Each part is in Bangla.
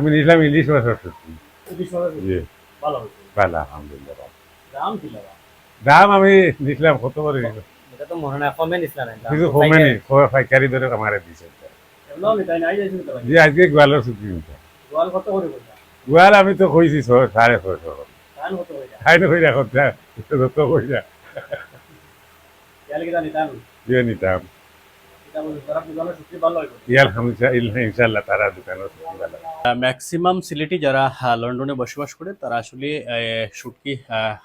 আমি নিলাম ইলিশ মাছের শুটকি জি। ভালো আলহামদুলিল্লাহ। দাম কি দাম আমি নিলাম কত করে এটা তো মনে হয় কমে নিছিলেন না কিছু কমেনি পাইকারি ধরে আমার দিছে। এমন আমি তাই নাই জি আজকে গোয়ালের শুটকি নিতে গোয়াল কত করে গোয়াল আমি তো কইছি ছ- সাড়ে ছয়শো। ধান খাই না কইরা কথা যত কইরা ইয়ালে কি জানি ধান? দিয়ে নিতাম ম্যাক্সিমাম সিলেটি যারা লন্ডনে বসবাস করে তারা আসলে শুটকি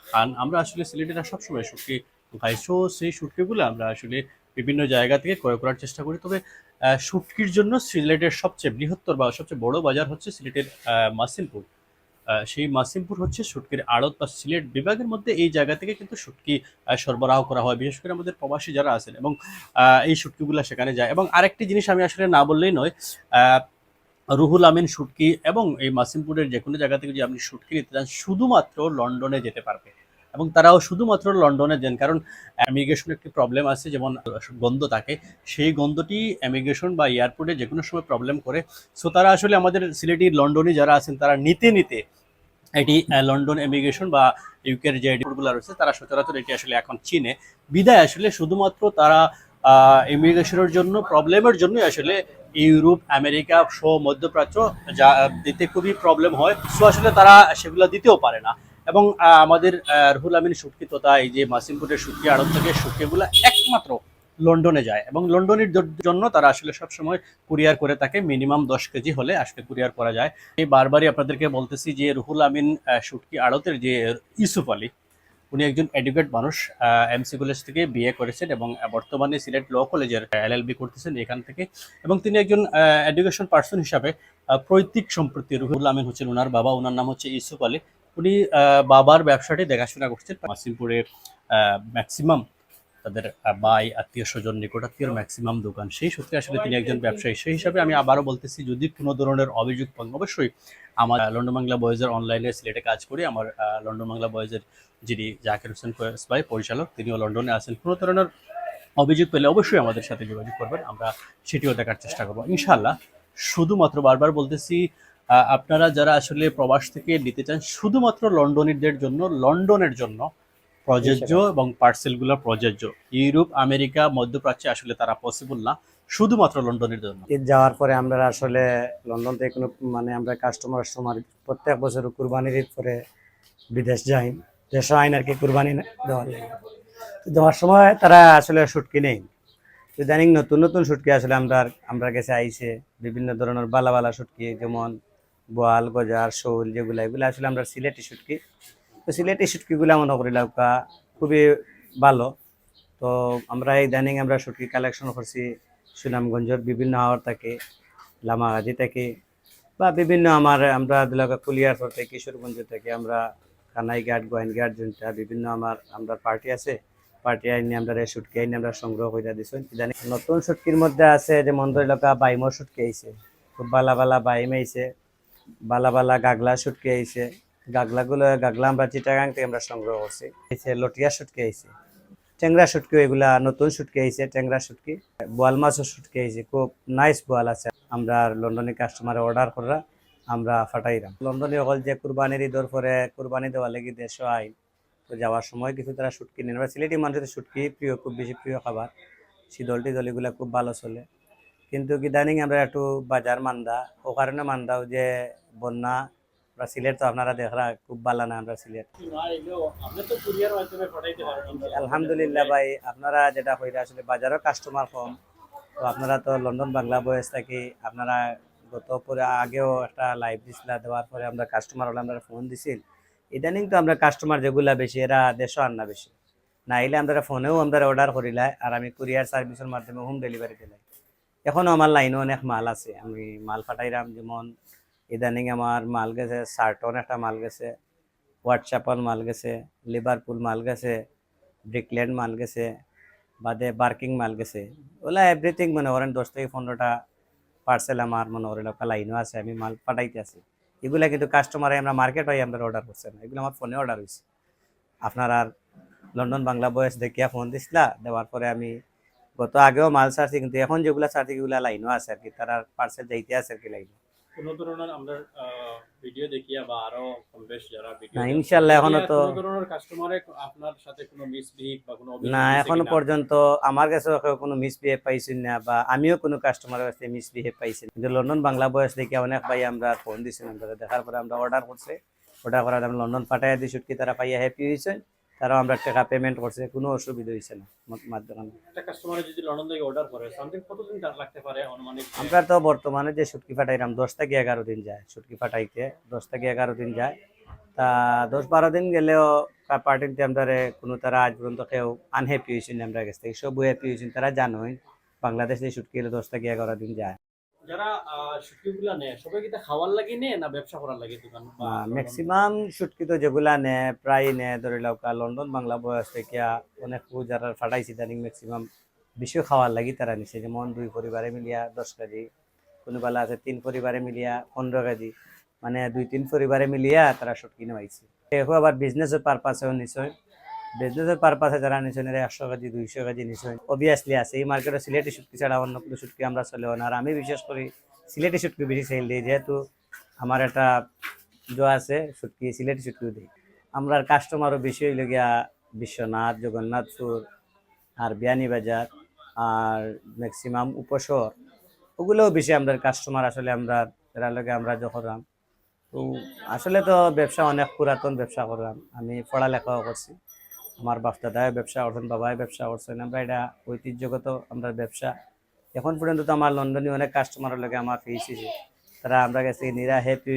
খান। আমরা আসলে সিলেটিরা সবসময় শুটকি খাই। সো সেই শুটকিগুলো আমরা আসলে বিভিন্ন জায়গা থেকে ক্রয় করার চেষ্টা করি। তবে শুটকির জন্য সিলেটের সবচেয়ে বৃহত্তর বা সবচেয়ে বড় বাজার হচ্ছে সিলেটের আহ, সেই মাসিমপুর হচ্ছে শুটকির আড়ত বা সিলেট বিভাগের মধ্যে এই জায়গা থেকে কিন্তু শুটকি সরবরাহ করা হয়, বিশেষ করে আমাদের প্রবাসী যারা আছেন এবং এই শুটকিগুলো সেখানে যায়। এবং আরেকটি জিনিস আমি আসলে না বললেই নয় রুহুল আমিন শুটকি এবং এই মাসিমপুরের যে কোনো জায়গা থেকে যদি আপনি শুটকি নিতে চান শুধুমাত্র লন্ডনে যেতে পারবে এবং তারাও শুধুমাত্র লন্ডনে দেন কারণ অ্যামিগ্রেশন একটি প্রবলেম আছে, যেমন গন্ধ থাকে, সেই গন্ধটি অ্যামিগ্রেশন বা এয়ারপোর্টে যে কোনো সময় প্রবলেম করে। সো তারা আসলে আমাদের সিলেটি লন্ডনে যারা আছেন, তারা নিতে নিতে এটি লন্ডন এমিগ্রেশন বা ইউকের যে এডিটগুলো রয়েছে, তারা সচরাচর এটি আসলে এখন চিনে। বিদায় আসলে শুধুমাত্র তারা ইমিগ্রেশনের জন্য প্রবলেমের জন্যই আসলে ইউরোপ, আমেরিকা সহ মধ্যপ্রাচ্য যা দিতে খুবই প্রবলেম হয়। সো আসলে তারা সেগুলো দিতেও পারে না। এবং আমাদের রুহুল আমিন শুটকি তথা এই যে মাসিমপুরের শুটকি আড়ত থেকে শুটকিগুলো একমাত্র লন্ডনে যায় এবং লন্ডনের জন্য তারা আসলে সবসময় কুরিয়ার করে থাকে, মিনিমাম দশ কেজি হলে আসলে কুরিয়ার করা যায়। এই বারবারই আপনাদেরকে বলতেছি যে রুহুল আমিন শুটকি আড়তের যে ইউসুফ আলী, উনি একজন এডুকেট মানুষ এমসি কলেজ থেকে বিএ করেছেন এবং বর্তমানে সিলেট ল কলেজের এলএলবি করতেছেন এখান থেকে। এবং তিনি একজন এডুকেশন পার্সন হিসাবে পৈতৃক সম্পত্তি রুহুল আমিন হচ্ছেন ওনার বাবা ওনার নাম হচ্ছে ইউসুফ আলী। উনি বাবার ব্যবসাটি দেখাশোনা করছেন। মাসিমপুরে ম্যাক্সিমাম তাদের বাই আত্মীয় স্বজন, নিকটাত্মীয় ম্যাক্সিমাম দোকান সেই সূত্রে আসলে তিনি একজন ব্যবসায়ী। সেই হিসাবে আমি আবারও বলতেছি, যদি কোনো ধরনের অভিযোগ পান অবশ্যই আমার লন্ডন বাংলা বয়েজের অনলাইনে সিলেটে কাজ করি। আমার লন্ডন বাংলা বয়েজের যিনি জাকির হোসেন কোয়েস ভাই, পরিচালক, তিনিও লন্ডনে আছেন। কোনো ধরনের অভিযোগ পেলে অবশ্যই আমাদের সাথে যোগাযোগ করবেন। আমরা সেটিও দেখার চেষ্টা করব। ইনশাল্লাহ শুধুমাত্র বারবার বলতেছি আপনারা যারা আসলে প্রবাস থেকে নিতে চান শুধুমাত্র লন্ডনীদের জন্য লন্ডনের জন্য প্রযোজ্য এবং পার্সেলগুলো প্রযোজ্য। ইউরোপ আমেরিকা মধ্যপ্রাচ্যে আসলে তারা পসিবল না শুধুমাত্র লন্ডনের জন্য। যাওয়ার পরে আমরা আসলে লন্ডন থেকে কোনো মানে আমরা কাস্টমার কাস্টমার প্রত্যেক বছর কুরবানির ঈদ পরে বিদেশ যাই। দেশ আইন আর কি কুরবানি লাগে। তো দেওয়ার সময় তারা আসলে শুটকি নেই। ইদানিং নতুন নতুন শুটকি আসলে আমরা আমরা কাছে আইছে। বিভিন্ন ধরনের বালা বালা শুটকি যেমন বোয়াল, গজার, শোল যেগুলো, এগুলো আসলে আমরা সিলেটি শুটকি। তো সিলেটি শুটকিগুলো মনে করি লাউকা খুবই ভালো। তো আমরা এই ইদানিং আমরা শুটকি কালেকশন করছি সুনামগঞ্জের বিভিন্ন হাওয়ার থেকে, লামাগাজি থেকে বা বিভিন্ন আমার আমরা দিলাকা কুলিয়ারপুর থেকে, কিশোরগঞ্জ থেকে আমরা কানাইঘাট গোয়াইনঘাট যেটা বিভিন্ন আমার আমরা পার্টি আছে। পার্টি আইনি আমরা শুটকি আইনি আমরা সংগ্রহ করে ইদানিং নতুন শুটকির মধ্যে আছে যে মন্দির এলাকা বাইমর শুটকি আইছে। খুব বালা বালা বাইম আইছে। বালা বালা গাগলা শুটকি আইছে। গাগলাগুলো, গাগলা আমরা চিটাগাং থেকে আমরা সংগ্রহ করছি। আইছে লটিয়া শুটকি আইছে। ট্যাংরা শুটকি এগুলা নতুন শুটকি আইছে, ট্যাংরা শুটকি বোয়াল মাছও শুটকি আইছে, খুব নাইস বোয়াল আছে। আমরা লন্ডনে কাস্টমারে অর্ডার করা আমরা ফাটাইলাম লন্ডনে হল যে কুরবানির ঈদর পরে কুরবানি দেওয়া লাগি দেশ আই তো যাওয়ার সময় কিছু তারা শুটকি নেন। আমরা সিলেটি মানুষের শুটকি প্রিয়, খুব বেশি প্রিয় খাবার। শীতল টিদল এগুলা খুব ভালো চলে। কিন্তু ইদানিং আমরা একটু বাজার মান্দা, ও কারণে মান্দাও যে বন্যা আমরা সিলেট তো আপনারা দেখরা খুব ভালো না আমরা সিলেট আলহামদুলিল্লাহ ভাই, আপনারা যেটা কইরা আসলে বাজারও কাস্টমার কম। তো আপনারা তো লন্ডন বাংলা বয়স থাকি, আপনারা গত পরে আগেও একটা লাইভ দিছিল দেওয়ার পরে আমরা কাস্টমার হলে আমরা ফোন দিছিল। ইদানিং তো আমরা কাস্টমার যেগুলা বেশি, এরা দেশও আন না বেশি। না এলে আমরা ফোনেও আমরা অর্ডার করিলাই আর আমি কুরিয়ার সার্ভিসের মাধ্যমে হোম ডেলিভারি দিলাই। এখনও আমার লাইনে অনেক মাল আছে। আমি মাল পাঠাইলাম যেমন ইদানিং আমার মাল গেছে সার্টন একটা মাল গেছে হোয়াটসঅ্যাপন মাল গেছে লিভারপুল মাল গেছে ব্রিকল্যান্ড মাল গেছে, বাদে বার্কিং মাল গেছে। ওলা এভরিথিং মনে করেন দশ থেকে পনেরোটা পার্সেল আমার মনে করেন একটা লাইনও আছে, আমি মাল পাঠাইতে আছি। এগুলা কিন্তু কাস্টমারে আমরা মার্কেট হয়ে আমরা অর্ডার করছে না, এগুলো আমার ফোনে অর্ডার হয়েছে আপনার আর লন্ডন বাংলা বয়স দেখিয়া ফোন দিছিলা, দেওয়ার পরে আমি গত আগেও মাল ছাড়ছি কিন্তু এখন যেগুলা ছাড়ছি এগুলা লাইনও আছে আর কি। তারা পার্সেল যাইতে আছে আর কি লাইন। কোনো ধরনের আমরা ভিডিও দেখিয়া বা আরও কম বেশ যারা ভিডিও না ইনশাল্লাহ এখনও তো কোনো ধরনের কাস্টমারে আপনার সাথে কোনো মিসবিহেভ বা কোনো না এখনও পর্যন্ত আমার কাছে কোনো মিসবিহেভ পাইছি না বা আমিও কোনো কাস্টমারের কাছে মিসবিহেভ পাইছি না। কিন্তু লন্ডন বাংলা বয়স দেখে অনেক ভাই আমরা ফোন দিছিলাম তারা দেখার পরে আমরা অর্ডার করছে। অর্ডার করার আমরা লন্ডন পাঠাইয়া দিই ছুটকি তারা পাইয়া হ্যাপি হয়েছে তারাও আমরা টাকা পেমেন্ট করছে কোনো অসুবিধা হয়েছে না মাধ্যমে। আমরা তো বর্তমানে যে সুটকি ফাটাইলাম দশ থেকে এগারো দিন যায় সুটকি ফাটাইতে দশ থেকে এগারো দিন যায়। তা দশ বারো দিন গেলেও পার্টিতে আমরা কোনো তারা আজ পর্যন্ত কেউ আনহ্যাপি হয়েছেন আমরা কাছ থেকে সব হ্যাপি হয়েছেন তারা জানোই বাংলাদেশে সুটকি গেলে দশ থেকে এগারো দিন যায়। যারা শুটকিগুলা নেয় সবাই কি খাওয়ার লাগে নেয় না ব্যবসা করার লাগে দোকান? ম্যাক্সিমাম সুটকি তো যেগুলা প্রায় ধরে লন্ডন বাংলা বয়স থেকে অনেক যারা ফাটাইছি ম্যাক্সিমাম খাওয়ার লাগি তারা নিছে। যেমন দুই পরিবারে মিলিয়া দশ কেজি কোনো বেলা আছে তিন পরিবারে মিলিয়া পনেরো কেজি মানে দুই তিন পরিবারে মিলিয়া তারা সুটকি নেওয়াইছে। এখন আবার বিজনেসের পারপাসেও নিশ্চয়। বিজনেসের পারপাসে যারা নিছেন এরা একশো কেজি, দুইশো কেজি নিশ্চয় অবভিয়াসলি আছে, এই মার্কেটে সিলেটি সুটকি ছাড়া অন্য কোনো সুটকি আমরা চলেও না। আর আমি বিশেষ করি সিলেটি সুটকি বেশি সেল দিই, যেহেতু আমার একটা জো আছে সুটকি সিলেটি সুটকিও দিই। আমরা কাস্টমারও বেশি হইল গিয়া বিশ্বনাথ, জগন্নাথপুর, আর বিয়ানীবাজার, আর ম্যাক্সিমাম উপশহর। ওগুলোও বেশি আমরা কাস্টমার আসলে আমরা এরা লগে আমরা যখন তো আসলে তো ব্যবসা অনেক পুরাতন ব্যবসা করলাম। আমি পড়ালেখাও করছি। আমার বাপটা দায় ব্যবসা করছেন বাবাই ব্যবসা করছেন আমরা এটা ঐতিহ্যগত আমরা ব্যবসা। এখন পর্যন্ত তো আমার লন্ডনে অনেক কাস্টমারের লগে আমার পেয়েছি তারা আমরা কাছে নিরা হ্যাপি